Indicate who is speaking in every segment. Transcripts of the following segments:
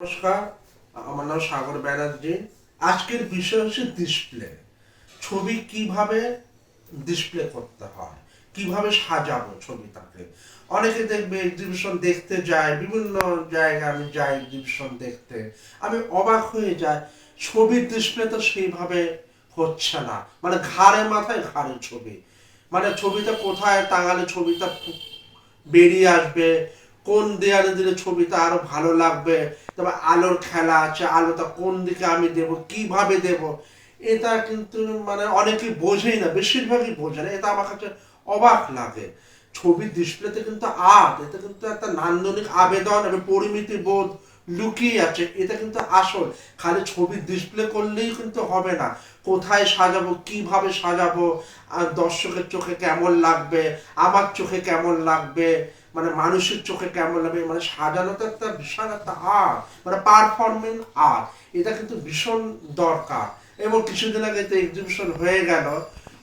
Speaker 1: নমস্কার, আমার নাম সাগর ব্যানার্জি। আজকের বিষয় হচ্ছে ডিসপ্লে ছবি কীভাবে ডিসপ্লে করতে হয়, কীভাবে সাজাবো ছবিটাকে? অনেকে দেখবে এক্সিবিশন দেখতে যায়, বিভিন্ন জায়গায় আমি যাই এক্সিবিশন দেখতে। আমি অবাক হয়ে যাই, ছবির ডিসপ্লে তো সেইভাবে হচ্ছে না। মানে ঘাড়ে মাথায় ঘাড়ে ছবি। মানে ছবিটা কোথায় টাঙালে ছবিটা বেরিয়ে আসবে কোন দেয়ালে দিলে ছবিটা আরও ভালো লাগবে? তারপর আলোর খেলা আছে, আলোটা কোন দিকে আমি দেব, কীভাবে দেব? এটা কিন্তু মানে অনেকেই বোঝেই না, বেশিরভাগই বোঝে না। এটা আমার কাছে অবাক লাগে। ছবির ডিসপ্লেতে কিন্তু আর্ট, এটা কিন্তু একটা নান্দনিক আবেদন এবং পরিমিতি বোধ লুকিয়ে আছে, এটা কিন্তু আসল। খালি ছবি ডিসপ্লে করলেই কিন্তু হবে না। কোথায় সাজাবো, কীভাবে সাজাবো, আর দর্শকের চোখে কেমন লাগবে, আমার চোখে কেমন লাগবে মানে মানুষের চোখে কেমন লাগবে মানে সাজানো তো একটা বিশাল একটা আর্ট মানে পারফরমেন্স আর্ট এটা কিন্তু ভীষণ দরকার। এবং কিছুদিন আগে তো এক্সিবিশন হয়ে গেল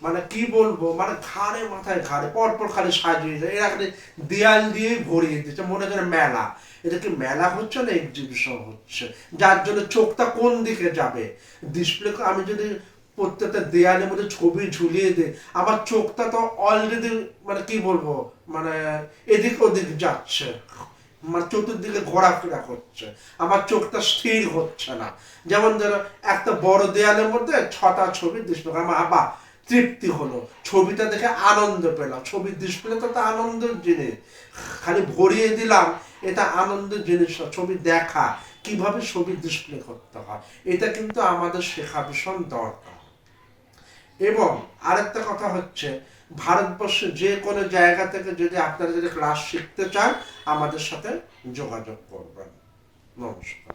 Speaker 1: মানে কি বলব মানে ঘাড়ে, মাথায় ঘাড়ে, পরপর খালি সাজিয়ে যায়। এরা খালি দেয়াল দিয়েই ভরিয়ে দিচ্ছে মনে করে মেলা। এটা কি মেলা হচ্ছে না এক্সিবিশন হচ্ছে? যার জন্য চোখটা কোন দিকে যাবে? ডিসপ্লে আমি যদি প্রত্যেকটা দেয়ালের মধ্যে ছবি ঝুলিয়ে দিই, আমার চোখটা তো অলরেডি মানে কি বলব মানে এদিক ওদিক যাচ্ছে। মানে চতুর্দিকে ঘোরাফেরা করছে। আমার চোখটা স্থির হচ্ছে না। যেমন ধরো, একটা বড় দেয়ালের মধ্যে ছটা ছবি ডিসপ্লে আমার আবার তৃপ্তি হলো। ছবিটা দেখে আনন্দ পেলাম। ছবির ডিসপ্লে তো আনন্দের জিনিস। খালি ভরিয়ে দিলাম, এটা আনন্দের জিনিস ছবি দেখা, কীভাবে ছবি ডিসপ্লে করতে হয়, এটা কিন্তু আমাদের শেখা ভীষণ দরকার। এবং আরেকটা কথা হচ্ছে, ভারতবর্ষে যে কোনো জায়গা থেকে যদি আপনারা যদি ক্লাস শিখতে চান, আমাদের সাথে যোগাযোগ করবেন। নমস্কার।